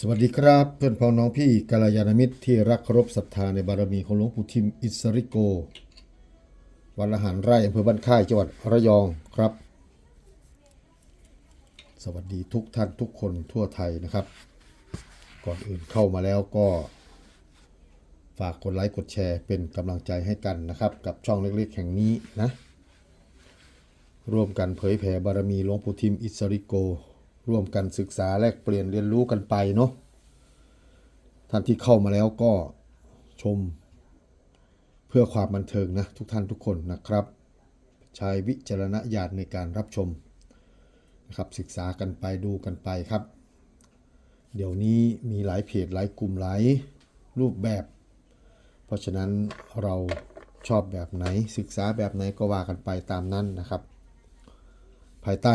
สวัสดีครับเพื่อนพ้องน้องพี่กัลยาณมิตรที่รักเคารพศรัทธาในบารมีของหลวงปู่ทิมอิสริโก วัดละหารไร่อำเภอบ้านค่ายจังหวัดระยองครับ สวัสดีทุกท่านทุกคนทั่วไทยนะครับ ก่อนอื่นเข้ามาแล้วก็ ฝากกดไลค์กดแชร์เป็นกำลังใจให้กันนะครับ กับช่องเล็กๆแห่งนี้นะร่วมกันเผยแผ่บารมีหลวงปู่ทิมอิสริโก ร่วมกันศึกษาแลกเปลี่ยนเรียนรู้กันไปเนาะท่านที่เข้ามาแล้วก็ชม เพื่อความบันเทิงนะทุกท่านทุกคนนะครับ ใช้วิจารณญาณในการรับชมนะครับศึกษากันไปดูกันไปครับ เดี๋ยวนี้มีหลายเพจหลายกลุ่มหลายรูปแบบ เพราะฉะนั้นเราชอบแบบไหนศึกษาแบบไหนก็ว่ากันไปตามนั้นนะครับ ภายใต้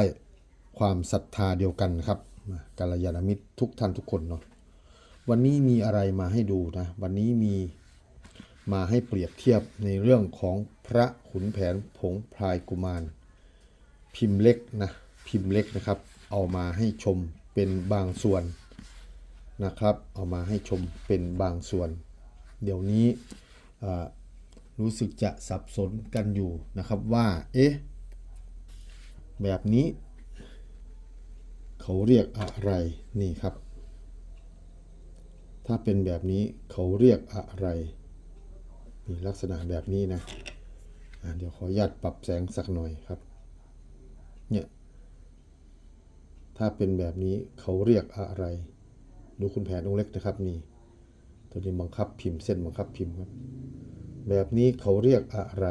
ความศรัทธาเดียวกันครับกัลยาณมิตรทุกท่านทุกคนเนาะวันนี้มีอะไรมาให้ดูนะ วันนี้มีมาให้เปรียบเทียบในเรื่องของพระขุนแผนผงพลายกุมาร พิมพ์เล็กนะ พิมพ์เล็กนะครับ เอามาให้ชมเป็นบางส่วนนะครับ เอามาให้ชมเป็นบางส่วน เดี๋ยวนี้รู้สึกจะสับสนกันอยู่นะครับว่า เอ๊ะ แบบนี้ เขาเรียกอะไรนี่ครับ ถ้าเป็นแบบนี้เขาเรียกอะไรนี่ลักษณะแบบนี้นะะเดี๋ยวขออนุญาตปรับแสงสักหน่อยครับเนี่ยถ้าเป็นแบบนี้เขาเรียกอะไร ดูคุณแผนองเล็กนะครับนี่ ตัวนี้บังคับพิมพ์เส้นบังคับพิมพ์ครับ แบบนี้เขาเรียกอะไร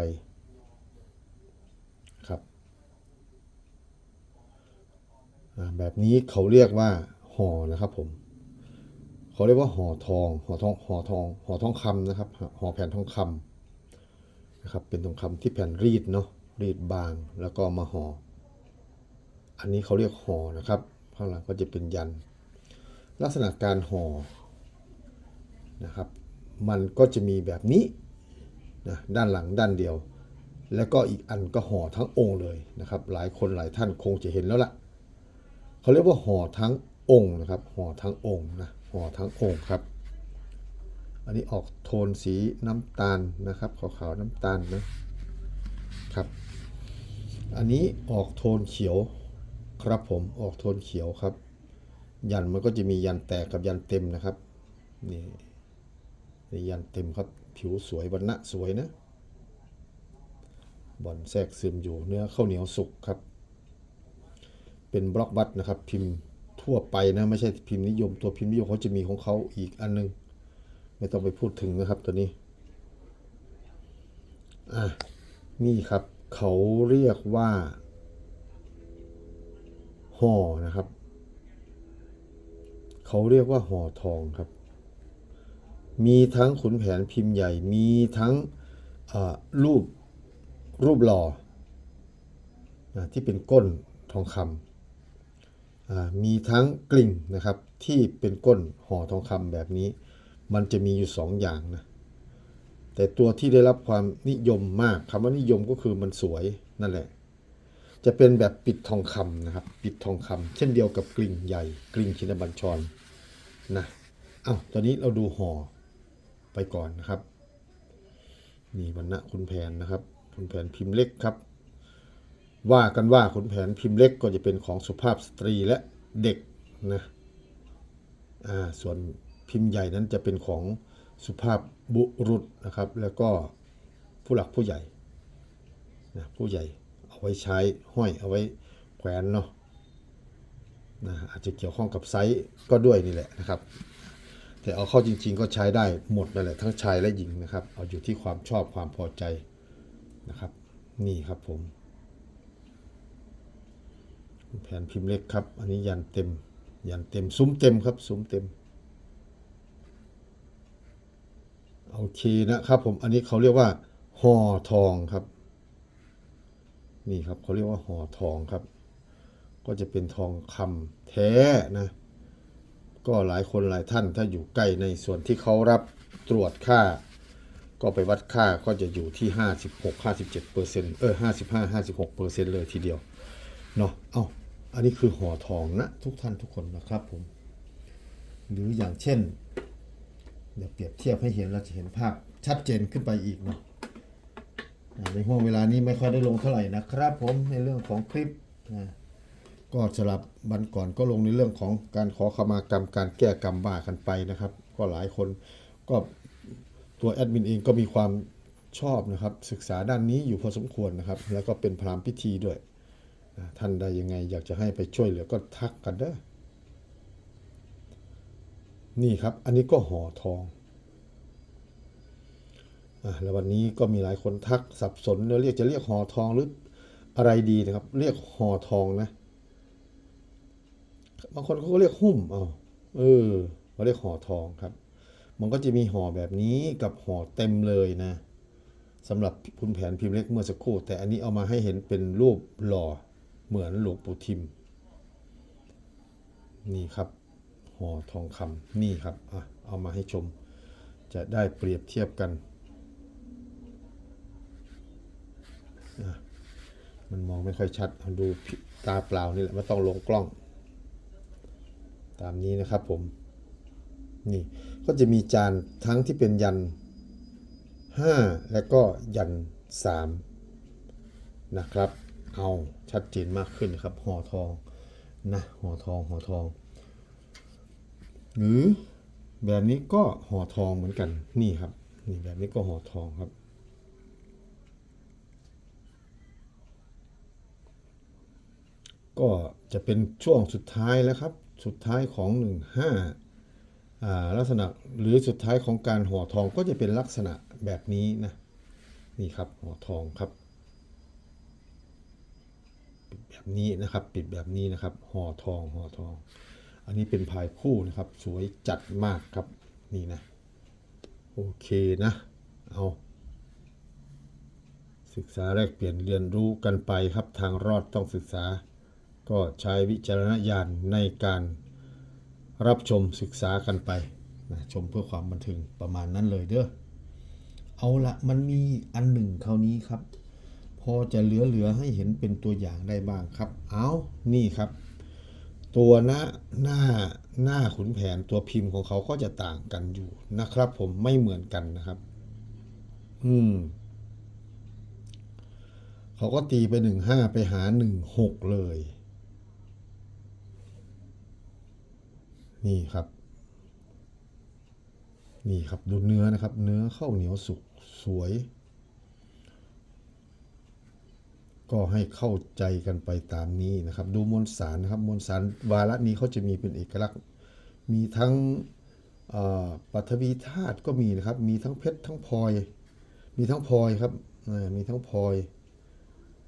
ครับ อ่า แบบนี้เขาเรียกว่าห่อนะครับผมเขาเรียกว่าห่อทองห่อทองห่อทองห่อทองคำนะครับห่อแผ่นทองคำนะครับเป็นทองคำที่แผ่นรีดเนาะรีดบางแล้วก็มาห่ออันนี้เขาเรียกห่อนะครับข้างหลังก็จะเป็นยัน ลักษณะการห่อนะครับ มันก็จะมีแบบนี้นะด้านหลังด้านเดียว แล้วก็อีกอันก็ห่อทั้งองค์เลยนะครับ หลายคนหลายท่านคงจะเห็นแล้วล่ะ เขาเรียกว่าห่อทั้งองค์นะครับห่อทั้งองค์นะห่อทั้งองค์ครับ อันนี้ออกโทนสีน้ำตาลนะครับขาวๆน้ำตาลนะครับ อันนี้ออกโทนเขียวครับผมออกโทนเขียวครับ ยันมันก็จะมียันแตกกับยันเต็มนะครับนี่นี่ยันเต็มครับผิวสวยวันณะสวยนะบอลแทรกซึมอยู่เนื้อข้าวเหนียวสุกครับ เป็นบล็อกบัตนะครับ พิมพ์ทั่วไปนะไม่ใช่พิมพ์นิยม ตัวพิมพ์นิยมเขาจะมีของเขาอีกอันนึง ไม่ต้องไปพูดถึงนะครับตัวนี้อะนี่ครับเขาเรียกว่าห่อนะครับ เขาเรียกว่าห่อทองครับ มีทั้งขุนแผนพิมพ์ใหญ่ มีทั้งรูปรูปหล่อที่เป็นก้นทองคำ มีทั้งกลิ่งนะครับที่เป็นก้นห่อทองคำแบบนี้ มันจะมีอยู่สองอย่างนะแต่ตัวที่ได้รับความนิยมมากคำว่านิยมก็คือมันสวยนั่นแหละ จะเป็นแบบปิดทองคำนะครับ ปิดทองคำเช่นเดียวกับกลิ่งใหญ่กลิ่งชินบัญชรนะเอ้าตอนนี้เราดูห่อไปก่อนนะครับ นี่วรรณะคุณแผนนะครับ คุณแผนพิมพ์เล็กครับ ว่ากันว่าขุนแผนพิมพ์เล็กก็จะเป็นของสุภาพสตรีและเด็กนะอ่าส่วนพิมพ์ใหญ่นั้นจะเป็นของสุภาพบุรุษนะครับ แล้วก็ผู้หลักผู้ใหญ่นะผู้ใหญ่เอาไว้ใช้ห้อยเอาไว้แขวนเนาะนะอาจจะเกี่ยวข้องกับไซส์ก็ด้วยนี่แหละนะครับ แต่เอาเข้าจริงๆก็ใช้ได้หมดนั่นแหละทั้งชายและหญิงนะครับ เอาอยู่ที่ความชอบความพอใจนะครับ นี่ครับผม แผ่นพิมพ์เล็กครับ อันนี้ยันเต็ม ยันเต็มซุ้มเต็มครับ ซุ้มเต็ม โอเคนะครับผม อันนี้เขาเรียกว่าห่อทองครับ นี่ครับเขาเรียกว่าห่อทองครับ ก็จะเป็นทองคำแท้นะ ก็หลายคนหลายท่านถ้าอยู่ใกล้ในส่วนที่เขารับตรวจค่า ก็ไปวัดค่าก็จะอยู่ที่ 56 57เปอร์เซ็นต์เออ55 56เปอร์เซ็นต์เลยทีเดียวเนาะ เอ้า อันนี้คือห่อทองนะทุกท่านทุกคนนะครับผม หรืออย่างเช่น เดี๋ยวเปรียบเทียบให้เห็นเราจะเห็นภาพชัดเจนขึ้นไปอีกเนาะอ่าในห่วงเวลานี้ไม่ค่อยได้ลงเท่าไหร่นะครับผมในเรื่องของคลิปนะก็สลับวันก่อนก็ลงในเรื่องของการขอขมากรรมการแก้กรรมบ้ากันไปนะครับ ก็หลายคนก็ตัวแอดมินเองก็มีความชอบนะครับศึกษาด้านนี้อยู่พอสมควรนะครับ แล้วก็เป็นพรามพิธีด้วย ท่านใดยังไง อยากจะให้ไปช่วยเหลือก็ทักกันเด้อนี่ครับ อันนี้ก็ห่อทองอะแล้ววันนี้ก็มีหลายคนทักสับสนเนอะเรียกจะเรียกห่อทองหรืออะไรดีนะครับ เรียกห่อทองนะ บางคนเขาก็เรียกหุ้มเอาเออเขาเรียกห่อทองครับ มันก็จะมีห่อแบบนี้กับห่อเต็มเลยนะสำหรับคุณแผนพิมพ์เล็กเมื่อสักครู่ แต่อันนี้เอามาให้เห็นเป็นรูปหล่อ เหมือนหลวงปู่ทิม นี่ครับห่อทองคำนี่ครับอะเอามาให้ชม จะได้เปรียบเทียบกันมันมองไม่ค่อยชัดดูตาเปล่านี่แหละไม่ต้องลงกล้อง ตามนี้นะครับผม นี่ก็จะมีจานทั้งที่เป็นยัน 5 และก็ยัน 3 นะครับ เอาชัดเจนมากขึ้นนะครับห่อทองนะห่อทองห่อทอง หรือแบบนี้ก็ห่อทองเหมือนกันนี่ครับนี่แบบนี้ก็ห่อทองครับ ก็จะเป็นช่วงสุดท้ายแล้วครับ สุดท้ายของ 15อ่าลักษณะหรือสุดท้ายของการห่อทองก็จะเป็นลักษณะแบบนี้นะนี่ครับห่อทองครับปิด แบบนี้นะครับ ปิดแบบนี้นะครับห่อทองห่อทอง อันนี้เป็นพายคู่นะครับ สวยจัดมากครับนี่นะ โอเคนะ เอาศึกษาแลกเปลี่ยนเรียนรู้กันไปครับทางรอดต้องศึกษา ก็ใช้วิจารณญาณในการรับชมศึกษากันไปนะชมเพื่อความบันเทิงประมาณนั้นเลยเด้อเอาละมันมีอันหนึ่งคราวนี้ครับ พอจะเหลือๆให้เห็นเป็นตัวอย่างได้บ้างครับ เอานี่ครับ ตัวหน้าหน้าหน้าขุนแผนตัวพิมพ์ของเขาก็จะต่างกันอยู่นะครับ ผมไม่เหมือนกันนะครับ อืม เขาก็ตีไปหนึ่งห้าไปหาหนึ่งหกเลย นี่ครับ นี่ครับดูเนื้อนะครับ เนื้อข้าวเหนียวสุกสวย ก็ให้เข้าใจกันไปตามนี้นะครับ ดูมวลสารนะครับมวลสารวาระนี้เขาจะมีเป็นเอกลักษณ์ มีทั้งปัทวีธาตุก็มีนะครับ มีทั้งเพชรทั้งพลอย มีทั้งพลอยครับมีทั้งพลอย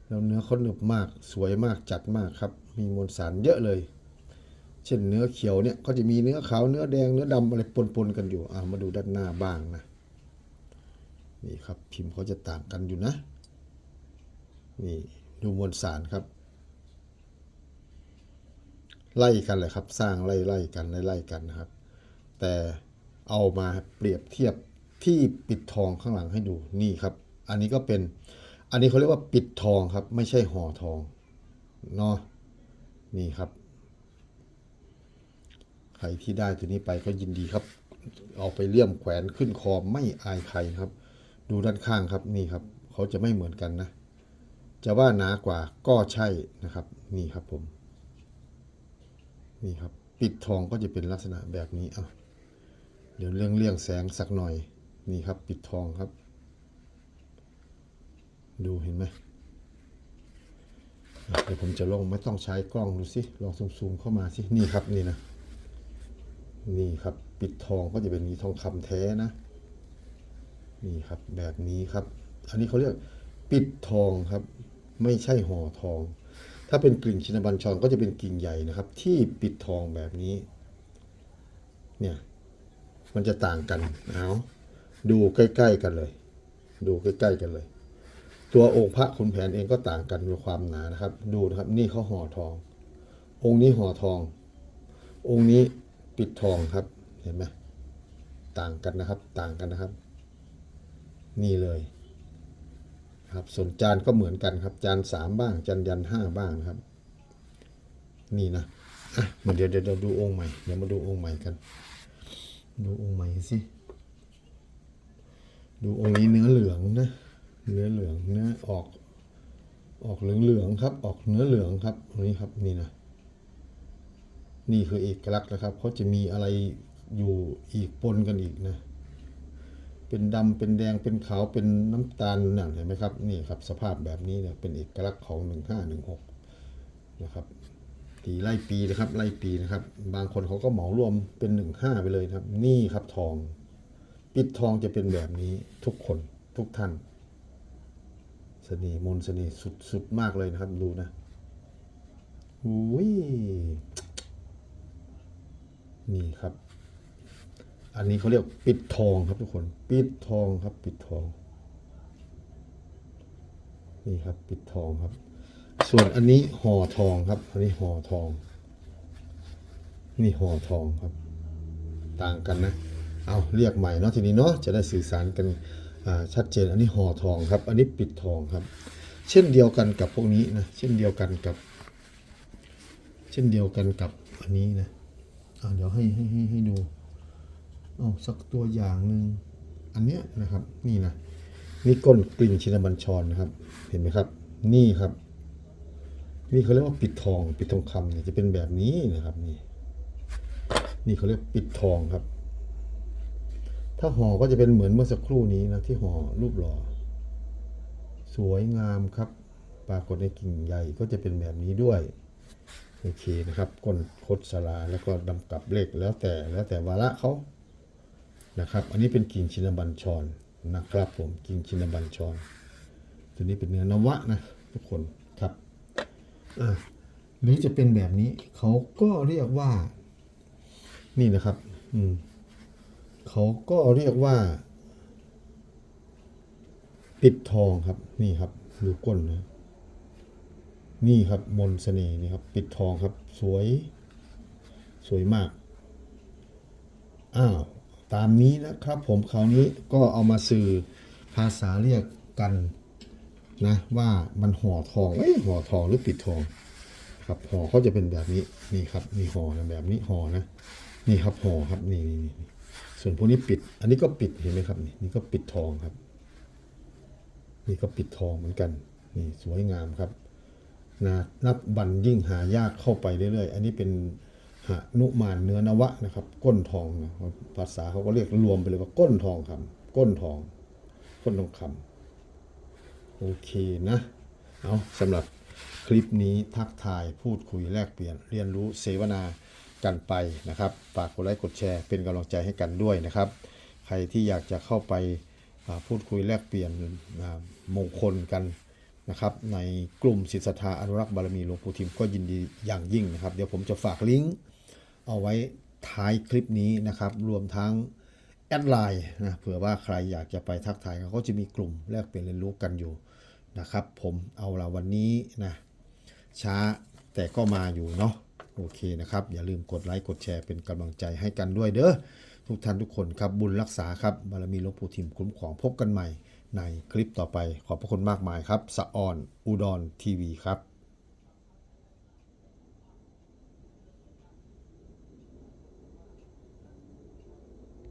แล้วเนื้อเขาหนึบมากสวยมากจัดมากครับ มีมวลสารเยอะเลย เช่นเนื้อเขียวเนี่ยก็จะมีเนื้อขาวเนื้อแดงเนื้อดำอะไรปนๆกันอยู่อ่ามาดูด้านหน้าบ้างนะนี่ครับพิมพ์เขาจะต่างกันอยู่นะ นี่ดูมวลสารครับ ไล่กันเลยครับ สร้างไล่ไล่กันไล่ไล่กันนะครับ แต่เอามาเปรียบเทียบที่ปิดทองข้างหลังให้ดูนี่ครับ อันนี้ก็เป็นอันนี้เขาเรียกว่าปิดทองครับ ไม่ใช่ห่อทองเนาะนี่ครับ ใครที่ได้ตัวนี้ไปก็ยินดีครับ เอาไปเลี่ยมแขวนขึ้นคอไม่อายใครครับ ดูด้านข้างครับนี่ครับ เขาจะไม่เหมือนกันนะ จะว่าหนากว่าก็ใช่นะครับ นี่ครับผม นี่ครับปิดทองก็จะเป็นลักษณะแบบนี้อะเดี๋ยวเรื่องเลี่ยงแสงสักหน่อย นี่ครับ ปิดทองครับ ดูเห็นไหมเดี๋ยวผมจะลองไม่ต้องใช้กล้องดูสิลองซูมๆเข้ามาสินี่ครับนี่นะนี่ครับ ปิดทองก็จะเป็นมีทองคำแท้นะ นี่ครับแบบนี้ครับ อันนี้เขาเรียกปิดทองครับ ไม่ใช่ห่อทอง ถ้าเป็นกลิ่งชินบัญชรก็จะเป็นกิ่งใหญ่นะครับ ที่ปิดทองแบบนี้ เนี่ย มันจะต่างกันเอาดูใกล้ ๆ กันเลย ดูใกล้ ๆ กันเลย ตัวองค์พระขุนแผนเองก็ต่างกันมีความหนานะครับ ดูนะครับ นี่เขาห่อทอง องค์นี้ห่อทอง องค์นี้ปิดทองครับ เห็นไหมต่างกันนะครับ ต่างกันนะครับ นี่เลย ครับส่วนจานก็เหมือนกันครับ จานสามบ้าง จานยันห้าบ้างนะครับ นี่นะอะมาเดี๋ยวเดี๋ยวเดี๋ยวดูองค์ใหม่เดี๋ยวมาดูองค์ใหม่กัน ดูองค์ใหม่สิดูองค์นี้เนื้อเหลืองนะเนื้อเหลืองเนื้อออกออกเหลืองๆครับ ออกเนื้อเหลืองครับตรงนี้ครับนี่นะนี่คือเอกลักษณ์นะครับเขาจะมีอะไรอยู่อีกปนกันอีกนะ เป็นดำเป็นแดงเป็นขาวเป็นน้ำตาลนั่นเห็นไหมครับนี่ครับสภาพแบบนี้เนี่ยเป็นเอกลักษณ์ของ 1516นะครับตีไล่ปีนะครับไล่ปีนะครับ บางคนเขาก็เหมารวมเป็น 15 ไปเลยครับ นี่ครับทอง ปิดทองจะเป็นแบบนี้ทุกคนทุกท่านเสน่ห์มนต์เสน่ห์สุดสุดมากเลยนะครับ ดูนะอุ้ยนี่ครับ อันนี้เขาเรียกปิดทองครับทุกคน ปิดทองครับ ปิดทอง นี่ครับ ปิดทองครับ ส่วนอันนี้ห่อทองครับ อันนี้ห่อทอง นี่ห่อทองครับ ต่างกันนะ เอาเรียกใหม่เนาะทีนี้เนาะจะได้สื่อสารกันชัดเจน อันนี้ห่อทองครับ อันนี้ปิดทองครับ เช่นเดียวกันกับพวกนี้นะ เช่นเดียวกันกับ เช่นเดียวกันกับอันนี้นะอ่าเดี๋ยวให้ให้ให้ให้ดู เอาสักตัวอย่างหนึ่งอันเนี้ยนะครับนี่นะนี่ก้นกลิ่นชินบัญชรนะครับ เห็นไหมครับ นี่ครับ นี่เขาเรียกว่าปิดทอง ปิดทองคำเนี่ยจะเป็นแบบนี้นะครับนี่ นี่เขาเรียกปิดทองครับ ถ้าห่อก็จะเป็นเหมือนเมื่อสักครู่นี้นะที่ห่อรูปหล่อสวยงามครับ ปรากฏในกิ่งใหญ่ก็จะเป็นแบบนี้ด้วยโอเคนะครับก้นคดสลาแล้วก็ดำกับเลขแล้วแต่แล้วแต่วาระเขา นะครับ อันนี้เป็นกิ่งชินบัญชรนะครับ ผมกิ่งชินบัญชร ตัวนี้เป็นเนื้อนวะนะทุกคนครับหรือจะเป็นแบบนี้เขาก็เรียกว่า นี่นะครับ อืมเขาก็เรียกว่า ปิดทองครับ นี่ครับ ดูก้นนะนี่ครับมนเสน่ห์นี่ครับ ปิดทองครับ สวย สวยมาก อ้าว ตามนี้นะครับผมคราวนี้ก็เอามาสื่อภาษาเรียกกันนะว่ามันห่อทองเอ้ยห่อทองหรือปิดทองครับห่อเขาจะเป็นแบบนี้นี่ครับนี่ห่อนะแบบนี้ห่อนะนี่ครับห่อครับนี่นี่นี่ส่วนพวกนี้ปิด อันนี้ก็ปิดเห็นไหมครับนี่นี่ก็ปิดทองครับ นี่ก็ปิดทองเหมือนกันนี่สวยงามครับนะนับบันยิ่งหายากเข้าไปเรื่อยๆ อันนี้เป็น หนุมานเนื้อนวะนะครับ ก้นทองนะภาษาเขาก็เรียกรวมไปเลยว่าก้นทองคำก้นทอง ก้นทองคำโอเคนะเอาสำหรับคลิปนี้ทักทายพูดคุยแลกเปลี่ยน เรียนรู้เสวนากันไปนะครับฝากกดไลค์กดแชร์เป็นกำลังใจให้กันด้วยนะครับ ใครที่อยากจะเข้าไปพูดคุยแลกเปลี่ยนมงคลกันนะครับในกลุ่มศิษย์ศรัทธาอนุรักษ์บารมีหลวงปู่ทิมก็ยินดีอย่างยิ่งนะครับ เดี๋ยวผมจะฝากลิงก์ เอาไว้ท้ายคลิปนี้นะครับ รวมทั้งแอดไลน์นะเผื่อว่าใครอยากจะไปทักทายเขาก็จะมีกลุ่มแลกเปลี่ยนเรียนรู้กันอยู่นะครับ ผมเอาละวันนี้นะช้าแต่ก็มาอยู่เนาะโอเคนะครับ อย่าลืมกดไลค์กดแชร์เป็นกำลังใจให้กันด้วยเด้อทุกท่านทุกคนครับบุญรักษาครับบารมีหลวงปู่ทิมคุ้มของพบกันใหม่ในคลิปต่อไปขอบพระคุณมากมายครับสะออนอุดรทีวีครับ